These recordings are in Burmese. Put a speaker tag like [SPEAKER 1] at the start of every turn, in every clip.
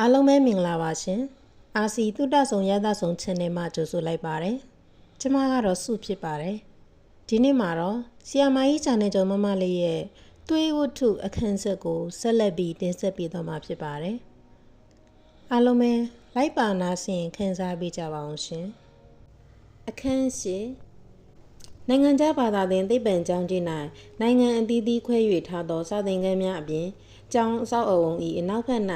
[SPEAKER 1] အားလုံးပဲမင်္ဂလာပါရှင်။ RC တုတ္တဆုံရသဆုံ channel မှာကြိုဆိုလိုက်ပါတယ်။ကျွန်မကတော့စုဖြစ်ပါတယ်။ဒီနေ့မှာတော့ဆီယာမာကြီး channel ကျော်မမလေးရဲ့သွေးဝတ္ထုအခန်းဆက်ကိုဆက်လက်ပြီးတင်ဆက်ပေးသွားမှာဖြစ်ပါတယ်။အားလုံးပဲလိုက်ပါနာဆင်ခန်းစားပေးကြပါအောင်ရှင်။အခန်းရှိနိုင်ငံခြားဘာသာသင်သိပ္ပံကျောင်းကြီး၌နိုင်ငံအသီးသီးခွဲ၍ထားသောစာသင်ခန်းများအပြင်ကျောင်းအဆောက်အအုံ၏အနောက်ဘက်၌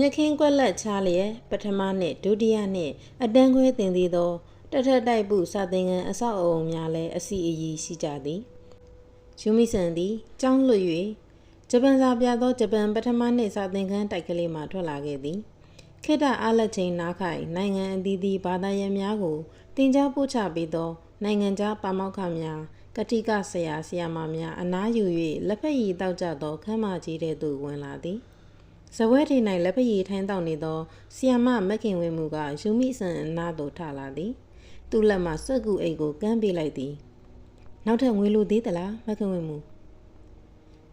[SPEAKER 1] မြက်ခင်းကွက်လက်ချားလျက်ပထမနှင့်ဒုတိယနှင့်အတန်းခွဲတင်သေးသောတထက်တိုက်ပုစာသင်ခန်းအဆောက်အအုံများလည်းအစီအီရှိကြသည်ယူမီဆန်သည်ကျောင်းလွတ်၍ဂျပန်စာပြသောဂျပန်ပထမနှင့်စာသင်ခန်းတိုက်ကလေးမှထွက်လာခဲ့သည်ခေတ္တအားလက်ချင်းနားခိုင်နိုင်ငံအသီးသီးဘာသာရပ်များကိုတင် जा ပို့ချပေးသော နိုင်ငံခြားပါမောက္ခများကတိကဆရာဆရာမများအနားယူ၍လက်ဖက်ရည်တောက်ကြသောခမ်းမကြီးတဲ့သို့ဝင်လာသည် ဇဝဲထီ၌လက်ဖက်ရည်ထိုင်းတောက်နေသောဆီယမမက်ခင်ဝင်းမူကယူမိဆန်အနားသို့ထလာသည် သူ့လက်မှစက်ကူအိတ်ကိုကမ်းပေးလိုက်သည် နောက်ထပ်ငွေလိုသေးသလားမက်ခင်ဝင်းမူ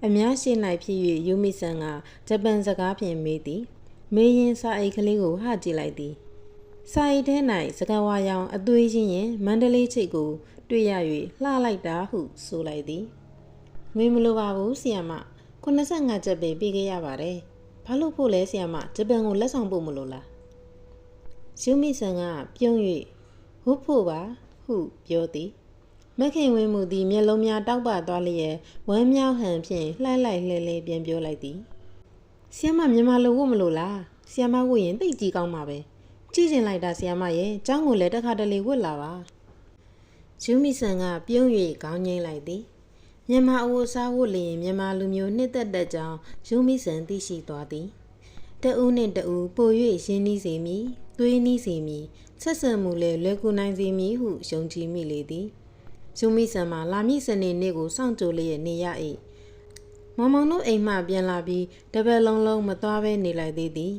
[SPEAKER 1] အများရှိ၌ဖြစ်၍ယူမိဆန်ကဂျပန်စကားဖြင့်မေးသည်မေးရင်စာအိတ်ကလေးကိုဟကြည့်လိုက်သည်စာအိတ်ထဲ၌စကဝါရောင်အသွေးချင်းရင်မန္တလေးချိတ်ကို တွေ့ရ၍လှလိုက်တာဟုဆိုလိုက်သည်ငွေမလိုပါဘူးဆီယမ85ကျပ်ပဲပေးခဲ့ရပါတယ် ဘာလို့ဖို့လဲဆီယမဂျပန်ကိုလက်ဆောင်ပို့မလို့လားယူမီဆန်ကပြုံး၍ဝုတ်ဖို့ပါဟုပြောသည်မခင်ဝင်းမူသည်မျက်လုံးများတောက်ပသွားလျက်ဝမ်းမြောက်ဟန်ဖြင့်လှိုက်လိုက်လှဲလဲပြန်ပြောလိုက်သည်ဆီယမမြန်မာလိုဝတ်မလို့လားဆီယမဝတ်ရင်သိကြည့်ကောင်းမှာပဲ။ကြည့်ကျင်လိုက်တာဆီယမရဲ့เจ้าကိုလည်းတစ်ခါတလေဝတ်လာပါဂျူမီဆန်ကပြုံး၍ခေါင်းငိမ့်လိုက်သည် မြန်မာအဝတ်စားဝတ်လျင်မြန်မာလူမျိုးနှစ်သက်တဲ့ကြောင်းဂျူမီဆန်သိရှိသွားသည်တအူးနှင့်တအူးပို၍ရင်းနှီးစေမည်သွေးနှီးစေမည်ဆက်ဆံမှုလည်းလွယ်ကူနိုင်စေမည်ဟုယုံကြည်မိလေသည်ဂျူမီဆန်မှာလာမည့်စနေနေ့ကိုစောင့်ကြိုလျက်နေရ၏မောင်မောင်တို့အိမ်မှပြန်လာပြီးတပတ်လုံးလုံးမသွားဘဲနေလိုက်သေးသည်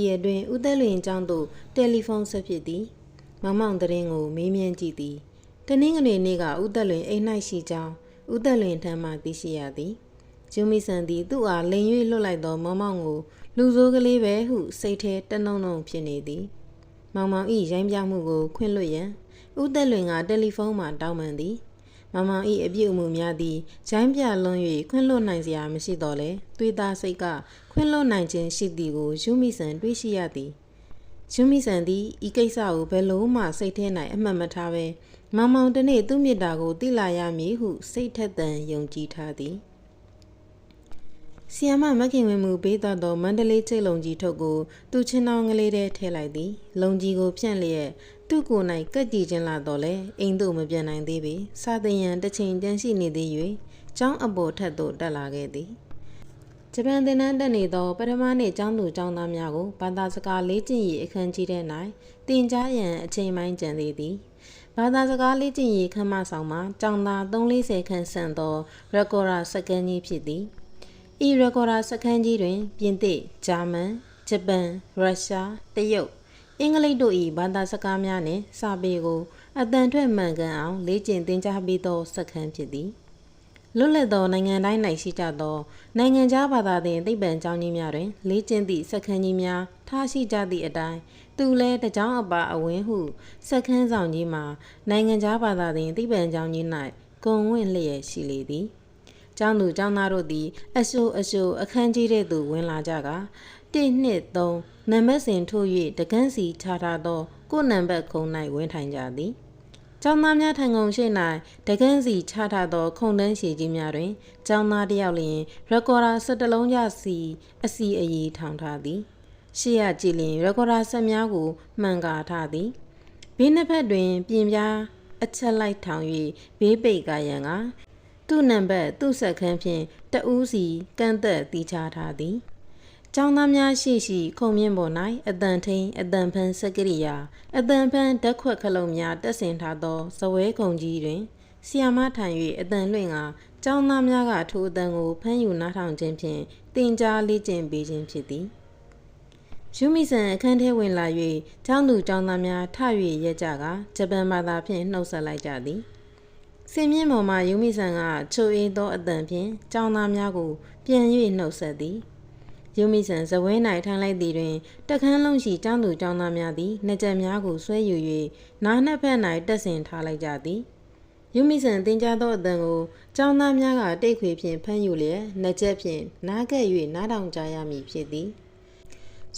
[SPEAKER 1] ဤအတွင်ဦးသက်လွင်ကျောင်းသို့တယ်လီဖုန်းဆက်ဖြစ်သည်မောင်မောင်တရင်ကိုမေးမြန်းကြည့်သည်တနင်္ဂနွေနေ့ကဦးသက်လွင်အိမ်၌ရှိကြောင်း ဦးသက်လွင်ထံမှသိရှိရသည်ဂျူမီဆန်သည်သူ့အားလိန်၍လွတ်လိုက်သောမောင်မောင်ကိုလူဆိုးကလေးပဲဟုစိတ်ထဲတနှုံနှုံဖြစ်နေသည် မောင်မောင်ဤရိုင်းပြမှုကိုခွင့်လွှတ်ရန်ဦးသက်လွင်ကတယ်လီဖုန်းမှတောင်းပန်သည်မမောင်ဤအပြုအမူများသည်ဂျိုင်းပြလွန်၍ခွင့်လွှတ်နိုင်စရာမရှိတော့လေသွေးသားစိတ်ကခွင့်လွှတ်နိုင်ခြင်းရှိသည်ကိုယူမီဆန်တွေးရှိရသည်ယူမီဆန်သည်ဤကိစ္စကိုဘယ်လို့မှစိတ်ထဲ၌အမှတ်မထားဘဲ မောင်မောင်တနေ့သူ့မေတ္တာကိုသိလာရမည်ဟုစိတ်ထက်သန်ယုံကြည်ထားသည်ဆီယမမခင်ဝင်မှုပေးသွားသောမန္တလေးချိတ်လုံကြီးထုတ်ကိုသူ့ချင်းတော်ကလေးထဲထည့်လိုက်သည် လုံကြီးကိုဖြန့်လျက်သူ့ကိုယ်၌ကက်ကြည့်ခြင်းလာတော့လေအိမ်သို့မပြန်နိုင်သေးပေစာသင်ရန်တစ်ချိန်တန်းရှိနေသေး၍ကျောင်းအပေါ်ထက်သို့တက်လာခဲ့သည်ဂျပန်သင်တန်းတက်နေသောပထမနေ့ကျောင်းသူကျောင်းသားများကိုဘာသာစကားလေ့ကျင့်ရေးအခန်းကြီးထဲ၌တင်ကြားရန်အချိန်ပိုင်းကျန်သေးသည် ဘာသာစကားလေ့ကျင့်ရေးခန်းမဆောင်မှာကျောင်းသား340ခန်းဆန့်သောရကော်ရာစကန်ကြီးဖြစ်သည်ဤရကော်ရာစကန်ကြီးတွင် ပြင်သစ်ဂျာမန်ဂျပန်ရုရှားတရုတ်အင်္ဂလိပ်တို့၏ဘာသာစကားများနှင့်စာပေကိုအတန်ထွက်မှန်ကန်အောင်လေ့ကျင့်သင်ကြားပေးသောစခန်းဖြစ်သည်လွတ်လပ်သောနိုင်ငံတိုင်း၌ရှိကြသောနိုင်ငံခြားဘာသာသင်သိပ္ပံကျောင်းကြီးများတွင်လေ့ကျင့်သည့်စခန်းကြီးများထားရှိကြသည့်အတိုင်းသူလည်းတကြောင်အပါအဝင်းဟုစခန်းဆောင်ကြီးမှာနိုင်ငံခြားဘာသာသင်သိပ္ပံကျောင်းကြီး၌ဂုံဝင့်လျက်ရှိလေသည်ကျောင်းသူကျောင်းသားတို့သည်အဆိုးအဆိုးအခန်းကြီးတဲ့သို့ဝင်လာကြကာ1နှစ်3နံပါတ်စဉ်ထို့၍တကန်းစီချထားသောကိုနံပါတ်ခုံ၌ဝင်ထိုင်ကြသည်ကျောင်းသားများထံကုန်ရှိ၌တကန်းစီချထားသော ခုံတန်းရှည်ကြီးများတွင်ကျောင်းသားတယောက်လျင်ရကော်ဒါ17လုံးရစီအစီအည်ထောင်ထားသည် ရှေ့ရကြည်လျင်ရကော်ဒါဆက်များကိုမှန်ကာထားသည်ဘေးနှစ်ဖက်တွင် ပြင်ပြားအချက်လိုက်ထောင်၍ဘေးပိတ်ကာရန်ကသူ့နံပါတ်သူ့ဆက်ခန်းဖြင့်တဦးစီကန့်သက်တီးခြားထားသည်ကျောင်းသားများရှိရှိ ခုံမြင့်ပေါ်၌အတန်ထိန်အတန်ဖန်းစက်ကရိယာအတန်ဖန်းဓာတ်ခွက်ခလုံးများတက်ဆင်ထားသောဇဝဲခုံကြီးတွင်ဆီယာမထိုင်၍အတန်လွင့်ကကျောင်းသားများကထိုအတန်ကိုဖမ်းယူနားထောင်ခြင်းဖြင့်တင်ကြားလေ့ကျင့်ပေးခြင်းဖြစ်သည် ယူမီဆန်အခန်းထဲဝင်လာ၍ကျောင်းသူကျောင်းသားများထ၍ရက်ကြကဂျပန်ဘာသာဖြင့်နှုတ်ဆက်လိုက်ကြသည်စင်မြင့်ပေါ်မှယူမီဆန်ကချိုအေးသောအတန်ဖြင့်ကျောင်းသားများကိုပြန်၍နှုတ်ဆက်သည်ယူမီဆန်ဇဝဲ၌ထိုင်လိုက်သည်တွင်တခန်းလုံးရှိကျောင်းသူကျောင်းသားများသည်နှစ်ချက်များကိုဆွဲယူ၍နားနှစ်ဖက်၌တက်ဆင်ထားလိုက်ကြသည်ယူမီဆန်တင်ကြသောအတန်ကိုကျောင်းသားများကတိတ်ခွေဖြင့်ဖမ်းယူလျက်နှစ်ချက်ဖြင့်နားကပ်၍နားထောင်ကြရမည်ဖြစ်သည်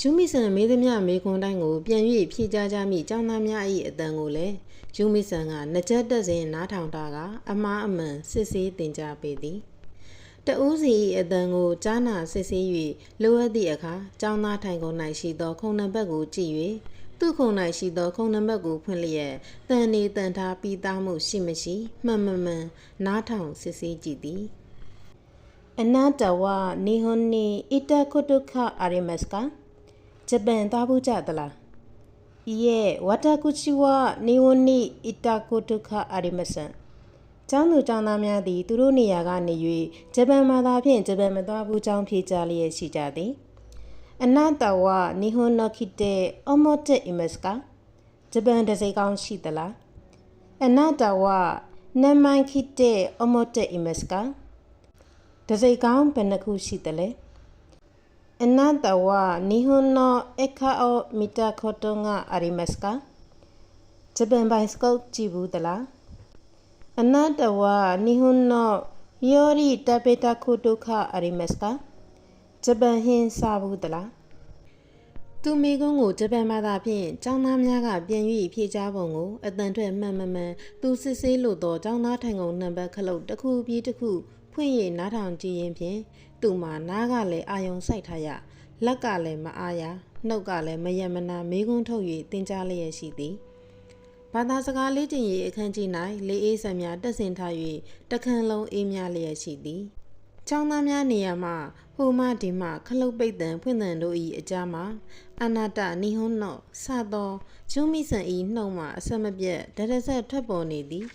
[SPEAKER 1] ယူမီဆန်မေးသည်မြမေခွန်တိုင်းကိုပြန်၍ဖြေကြားကြမိကျောင်းသားများ၏အတန်ကိုလည်းယူမီဆန်ကနှစ်ချက်တက်စဉ်နားထောင်တာကအမားအမှန်စစ်ဆေးတင်ကြပေသည်တဦးစီ၏အတန်ကိုကြားနာစစ်ဆေး၍လိုအပ်သည့်အခါကျောင်းသားထိုင်ကုန်၌ရှိသော ခုံနံပါတ်ကိုကြည့်၍သူ့ခုံ၌ရှိသော ခုံနံပါတ်ကိုဖွင့်လျက်တန်နေတန်ထားပြီးသားမှုရှိမရှိမှန်မှန်မှန်နားထောင်စစ်ဆေးကြည့်သည်အနာတဝနီဟွန်နီအီတာကုတုခအာရီမက်စကာ ဂျပန်သွားဘူးကြသလားいいえ、私は日本にいたことがありません。ကျောင်းသူကျောင်းသားများသည်သူတို့နေရာကနေ၍ဂျပန်ဘာသာဖြင့်ဂျပန်မသွားဘူးကျောင်းဖြေကြလျက်ရှိကြသည်အနာတဝနီဟွန်နိုခိတေအမောတေအီမက်စကာဂျပန်တစိကောင်းရှိသလားအနာတဝနမန်ခိတေအမောတေအီမက်စကာတစိကောင်းဘယ်နှခုရှိသလဲ あなたは日本の絵を見たことがありますかジャパンバイスコジブだらあなたは日本の料理食べたことがありますかဂျပန်ဟင်းစားဘူးသလားသူမိကုန်းကိုဂျပန်ဘာသာဖြင့်ចောင်းသားများကပြန်၍ဖြေချပုံကိုအတန်ထွက်မှန်မှန်မှန်သူစစ်ဆေးလို့တော့ចောင်းသားထိုင်ကုန်နံပါတ်ခလုတ်တစ်ခုပြီးတစ်ခု ဖွင့်ရနားထောင်ကြည့်ရင်ဖြင့်သူ့မှာနားကလည်းအာယုံစိုက်ထားရလက်ကလည်းမအားရနှုတ်ကလည်းမယမနာမေးခွန်းထုတ်၍တင်ကြားလျက်ရှိသည်ဘာသာစကားလေးတင်ရေးအခန်းကြီး၌လေးအေးဆံများတက်ဆင်ထား၍တခန်းလုံးအေးမြလျက်ရှိသည်ចောင်းသားများနေရာမှာဟိုမှဒီမှခလုတ်ပိတ်တံဖွင့်တံတို့၏အကြားမှာ အနာတနိဟွန်းနော့စသောဂျုံမိဆန်၏နှုတ်မှအဆက်မပြတ်ဒရဆက်ထွက်ပေါ်နေသည်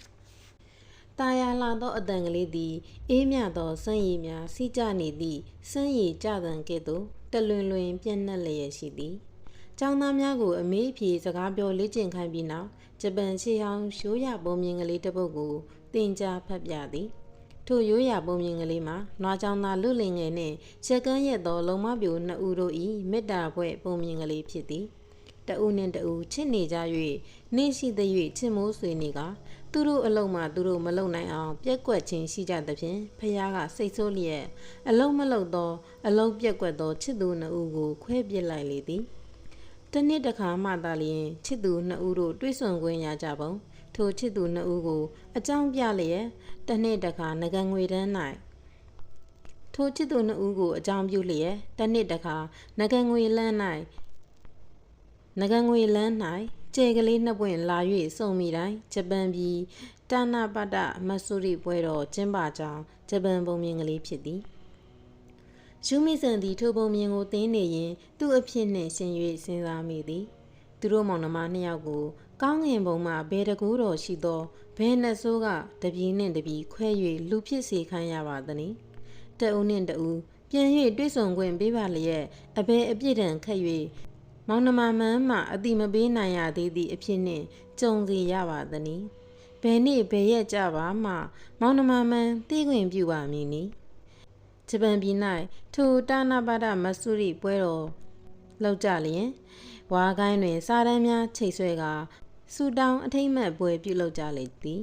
[SPEAKER 1] ตาယာလာသောအတန်ကလေးသည် အေးမြသောစမ်းရည်များစီးကျနေသည့်စမ်းရည်ကြတံကဲ့သို့တလွင်လွင်ပြန့်နှံ့လျက်ရှိသည်။ကျောင်းသားများကိုအမေးအဖြေစကားပြောလေ့ကျင့်ခိုင်းပြီးနောက်ဂျပန်ရှေးဟောင်းရိုးရပုံမြင်ကလေးတစ်ပုဒ်ကိုသင်ကြားဖတ်ပြသည်။ထိုရိုးရပုံမြင်ကလေးမှာနွားကျောင်းသားလူလင်ငယ်နှင့်ချက်ကန်းရက်သောလုံမပြိုနှစ်ဦးတို့၏မေတ္တာဖွဲ့ပုံမြင်ကလေးဖြစ်သည်။ တဦးနှင့်တဦးချစ်နေကြ၍နှင်းရှိသည်၍ချစ်မိုးဆွေနေကသူတို့အလုံးမှသူတို့မလုံနိုင်အောင်ပြက်ကွက်ခြင်းရှိကြသဖြင့်ဖះကစိတ်ဆိုးလျက်အလုံးမလုံသော အလုံးပြက်ကွက်သောချစ်သူနှစ်ဦးကိုခွဲပစ်လိုက်လေသည်တနေ့တခါမှသာလျှင်ချစ်သူနှစ်ဦးတို့တွေ့ဆုံခွင့်ရကြပုံထိုချစ်သူနှစ်ဦးကိုအကြောင်းပြလျက်တနေ့တခါငကငွေတန်း၌ထိုချစ်သူနှစ်ဦးကိုအကြောင်းပြုလျက်တနေ့တခါငကငွေလန်း၌ ငကငွေလန်း၌ကျဲကလေးနှစ်ပွင့်လာ၍စုံမိတိုင်းဂျပန်ပြည်တာနာပတမဆူရီပွဲတော်ကျင်းပကြောင်းဂျပန်ပုံမြင်ကလေးဖြစ်သည်ယူမီဆန်သည်ထိုပုံမြင်ကိုသင်းနေရင်သူ့အဖြစ်နှင့်ရှင်၍စဉ်းစားမိသည်သူတို့မောင်နှမနှစ်ယောက်ကိုကောင်းငင်ဘုံမှဘယ်တကူတော်ရှိသောဘယ်နှဆိုးကတပီးနှင့်တပီးခွဲ၍လူဖြစ်စေခိုင်းရပါသနည်းတအုပ်နှင့်တအူးပြန်၍တွေ့ဆုံခွင့်ပေးပါလျက်အဘယ်အပြစ်ဒဏ်ခတ်၍ မောင်နှမမန်းမှအတိမပေးနိုင်ရသေးသည့်အဖြစ်နှင့်ကြုံစီရပါသနည်းဘယ်နေ့ဘယ်ရက်ကြပါမှ မောင်နှမမန်းသိခွင့်ပြုပါမည်နီဂျပန်ပြည်၌ထိုတာနာပါဒမဆူရီပွဲတော်လောက်ကြလျင်ဝါကိုင်းတွင် စာတန်းများချိတ်ဆွဲကာစူတောင်းအထိမ့်မှတ်ပွဲပြုလုပ်ကြလေသည်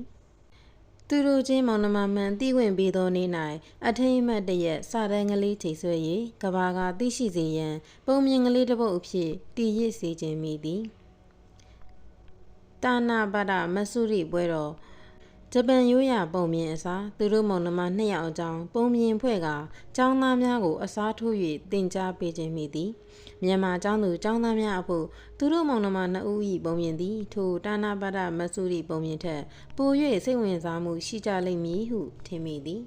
[SPEAKER 1] သူတို့ချင်းမောင်နှမမှန်သိဝင်ပြီးသောနေ့၌အထိမ်းအမှတ်တရက်စာတန်းကလေးချိန်ဆွဲ၍ကဘာကသိရှိစေရန် ပုံမြင်ကလေးတစ်ပုဒ်အဖြစ်တည်ရစ်စေခြင်းမိသည်တာနာပါဒမဆူရီပွဲတော် ဂျပန်ရိုးရာပုံမြင်အစားသူတို့မောင်နှမနှစ်ယောက်အကြောင်းပုံမြင်ဖွဲ့ကចောင်းသားများကိုအစားထိုး၍တင် जा ပေးခြင်းမိသည်မြန်မာចောင်းသူចောင်းသားများအဖို့သူတို့မောင်နှမနှစ်ဦး၏ပုံမြင်သည်ထိုတာနာပါဒမဆူရီပုံမြင်ထက်ပို၍စိတ်ဝင်စားမှုရှိကြလိမ့်မည်ဟုထင်မိသည်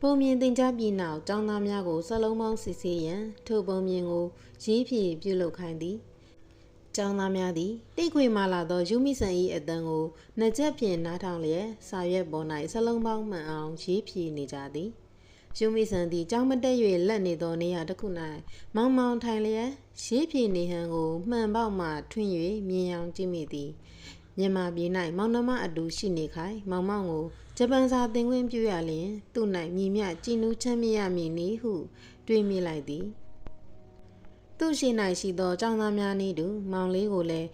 [SPEAKER 1] ပုံမြင်တင် जा ပြီးနောက်ចောင်းသားများကိုစလုံးပေါင်းစစ်ဆေးရန်ထိုပုံမြင်ကိုရေးဖြည့်ပြုလုပ်ခိုင်းသည် ကျောင်းသားများသည်တိတ်ခွေမှလာသောယူမီဆန်၏အတန်ကိုနှစ်ချက်ဖြင့်နားထောင်လျက်စာရွက်ပေါ်၌စလုံးပေါင်းမှန်အောင်ရေးဖြည့်နေကြသည်ယူမီဆန်သည်ကြောင်းမတက်၍လက်နေသောနေရာတစ်ခု၌မောင်မောင်ထိုင်လျက်ရေးဖြည့်နေဟန်ကိုမှန်ပေါက်မှထွင်၍မြင်အောင်ကြည့်မိသည်မြန်မာပြည်၌မောင်နှမအတူရှိနေခိုင်မောင်မောင်ကိုဂျပန်စာသင်ခွင့်ပြုရလျင်သူ့၌မြည်မြကြည်နူးချမ်းမြေ့ရမည်နည်းဟုတွေးမိလိုက်သည် သူ့ရှိ၌ရှိသောចောင်းသားများနည်းတူမောင်လေးကိုလည်း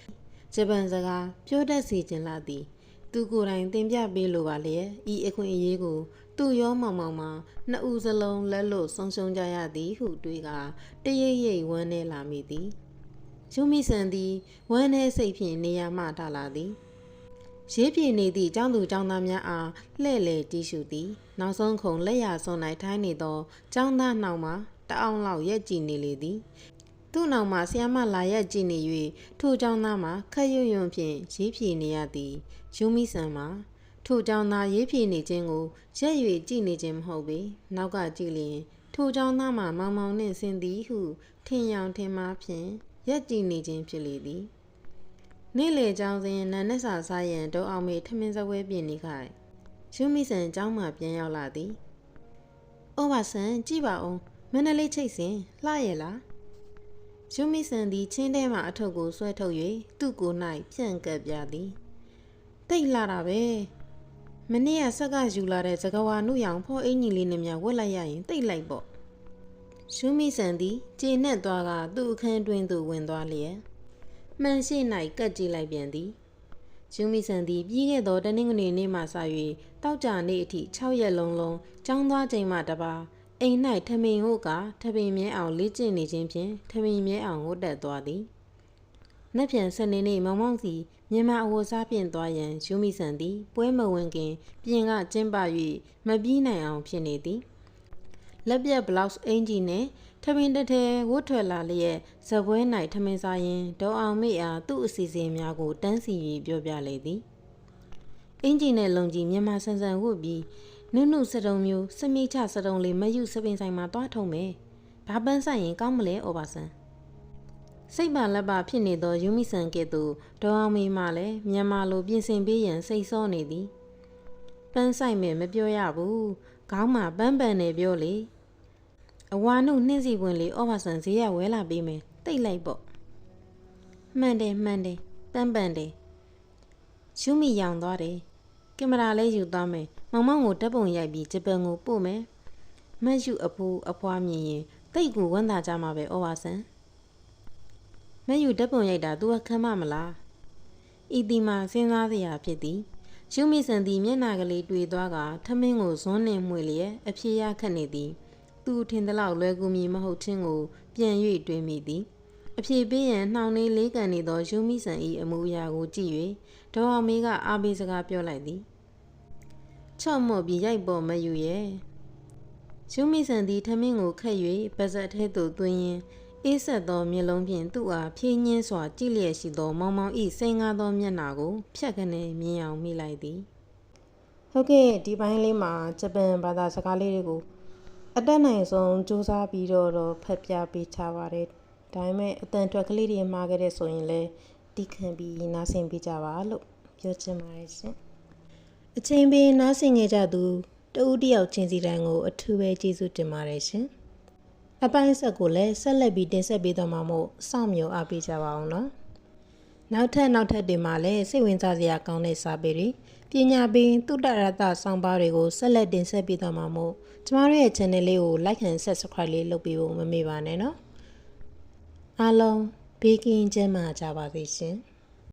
[SPEAKER 1] ဂျပန်စကားပြောတတ်စီခြင်းလာသည် သူကိုယ်တိုင်သင်ပြပေးလိုပါလျက်ဤအခွင့်အရေးကို သူ့ရောမောင်မောင်မှာနှစ်ဦးစလုံးလက်လို့ဆုံးရှုံးကြရသည်ဟုတွေးကတရိပ်ရိပ်ဝမ်းနေလာမိသည်ယူမီဆန်သည်ဝမ်းနေစိတ်ဖြင့်နေရာမှထလာသည်ရေးပြေနေသည့်ကျောင်းသူကျောင်းသားများအားလှဲ့လေတီးရှူသည် နောက်ဆုံးခုံလက်ရစွန်၌ထိုင်းနေသောကျောင်းသားနှောင်မှတအောင်လောက်ရက်ကြည့်နေလေသည် သူ့နောက်မှဆီယမလာရက်ကြည့်နေ၍ထိုကျောင်းသားမှခက်ရွံ့ရွံ့ဖြင့်ရေးပြေနေရသည်ယူမီဆန်မှထိုကျောင်းသားရေးပြေနေခြင်းကိုရက်၍ကြည့်နေခြင်းမဟုတ်ပေနောက်ကကြည့်လျင်ထိုကျောင်းသားမှမောင်မောင်နှင့်ဆင်းသည်ဟုထင်ယောင်ထင်မှားဖြင့်ရက်ကြည့်နေခြင်းဖြစ်လေသည်နေ့လေကျောင်းစဉ်နန်းနဲ့စာစားရန်ဒေါအောင်မေထမင်းစပွဲပြင်နေခိုင်ယူမီဆန်ကျောင်းမှပြန်ရောက်လာသည်။အိုပါဆန်ကြည့်ပါဦးမန္တလေးချိတ်စဉ်လှရဲ့လား။ ယူမီဆန်သည်ချင်းထဲမှအထုပ်ကိုဆွဲထုတ်၍သူ့ကိုယ်၌ဖြန့်ကပ်ပြသည်။တိတ်လာတာပဲ။မနေ့ကဆက်ကယူလာတဲ့သကဝါနုရောင်ဖောအင်ကြီးလေးနဲ့များဝက်လိုက်ရရင်တိတ်လိုက်ပေါ့။ယူမီဆန်သည်ကျေနပ်သွားကသူ့အခန်းတွင်သို့ဝင်သွားလျက်မှန်ရှိ၌ကတ်ကြည့်လိုက်ပြန်သည်ယူမီဆန်သည်ပြီးခဲ့သောတနင်္ဂနွေနေ့မှစ၍တောက်ကြနေ့အထိ6ရက်လုံးလုံးကျောင်းသွားချိန်မှတပါ အိမ်၌ထမင်ဟုတ်ကထပင်မြဲအောင်လေ့ကျင့်နေခြင်းဖြင့်ထမင်မြဲအောင်ဝတ်တက်သွားသည်။နှစ်ပြန်စနေနေ့မောင်မောင်စီမြန်မာအဝတ်စားပြင်သွားရန်ယူမီဆန်သည်ပွဲမဝင်ခင်ပြင်ကကျင်းပ၍မပြီးနိုင်အောင်ဖြစ်နေသည်။လက်ပြက်ဘလောက်စ်အင်ဂျီနဲ့ထမင်းတစ်ထဲဝတ်ထွက်လာလျက်ဇပွဲ၌ထမင်းစားရင်ဒေါအောင်မေအားသူ့အစီအစဉ်များကိုတန်းစီ၍ပြောပြလေသည်အင်ဂျီနဲ့လုံကြီးမြန်မာဆန်ဆန်ဝတ်ပြီး နုနုစတုံမျိုးစမိချစတုံလေးမယူစပင်ဆိုင်မှာတွားထုံမယ်ဘာပန်းဆိုင်ရင်ကောင်းမလဲဩပါဆန်စိတ်ပါလက်ပါဖြစ်နေသောယူမီဆန်ကဲ့သို့ဒေါအောင်မေမှလည်းမြန်မာလိုပြင်ဆင်ပေးရန်စိတ်ဆောနေသည်ပန်းဆိုင်မယ်မပြောရဘူးခေါင်းမှာပန်းပန်နေပြောလေအဝါနုနှင်းစီပွင့်လေးအော်ဘာဆန်ဈေးရဝဲလာပေးမယ်တိတ်လိုက်ပေါ့မှန်တယ်မှန်တယ်ပန်းပန်တယ်ရှုမီရောင်သွားတယ်ကင်မရာလေးယူသွားမယ် မောင်မောင်ကိုဓာတ်ပုံရိုက်ပြီးဂျပန်ကိုပို့မယ်မတ်ယူအဖိုးအဖွားမြင်ရင်တိတ်ကိုဝမ်းသာကြမှာပဲအော်ဘာဆန်မတ်ယူဓာတ်ပုံရိုက်တာ तू ကခံမမလားဤတီမှာစဉ်းစားစရာဖြစ်သည်ရှုမီဆန်သည်မျက်နာကလေးတွေ့သွားကထမင်းကိုဇွန်းနှင်မှွေလျက်အဖြေရခတ်နေသည် သူထင်သလောက်လွယ်ကူမည်မဟုတ်ခြင်းကို ပြန်၍တွေးမိသည်အဖြေပေးရန်နှောင်နေလေးကန်နေသောရှုမီဆန်၏အမူအရာကိုကြည့်၍ဒေါ်အောင်မေကအာဘေးစကားပြောလိုက်သည် ချော့မော့ပြီးရိုက်ပေါ်မယူရဲ့ရှုမီဆန်သည်ထမင်းကိုခတ်၍ပါဇက်ထဲသို့သွင်းရင်းအေးဆက်သောမျက်လုံးဖြင့်သူ့အားဖြင်းညင်းစွာကြည့်လျက်ရှိသော မောင်မောင်၏စိန်ကားသောမျက်နှာကိုဖြတ်ကနေမြင်အောင်မိလိုက်သည်ဟုတ်ကဲ့ဒီပိုင်းလေးမှာဂျပန်ဘာသာစကားလေးတွေကိုအတက်နိုင်ဆုံးစူးစမ်းပြီးတော့တော့ဖတ်ပြပေးချပါတယ်ဒါပေမဲ့အတန်ထွက်ကလေးတွေမှားခဲ့တဲ့ဆိုရင်လည်းတီးခံပြီးနားဆင်ပေးကြပါလို့ပြောချင်ပါတယ်ရှင် အချိန်ပေးနားဆင်ကြကြသူတဦးတယောက်ချင်းစီတိုင်းကိုအထူးပဲကျေးဇူးတင်ပါတယ်ရှင်အပိုင်းဆက်ကိုလည်းဆက်လက်ပြီးတင်ဆက်ပေးသွားမှာမို့စောင့်မျှော်အားပေးကြပါအောင်နော်နောက်ထပ်နောက်ထပ်တွေမှာလည်းစိတ်ဝင်စားစရာကောင်းတဲ့စာပေတွေပညာပေးတုတ္တရတဆောင်းပါးတွေကိုဆက်လက်တင်ဆက်ပေးသွားမှာမို့ကျမတို့ရဲ့ channel လေးကို like and subscribe လေးလုပ်ပေးဖို့မမေ့ပါနဲ့နော်အားလုံးဘေးကင်းကျန်းမာကြပါစေရှင်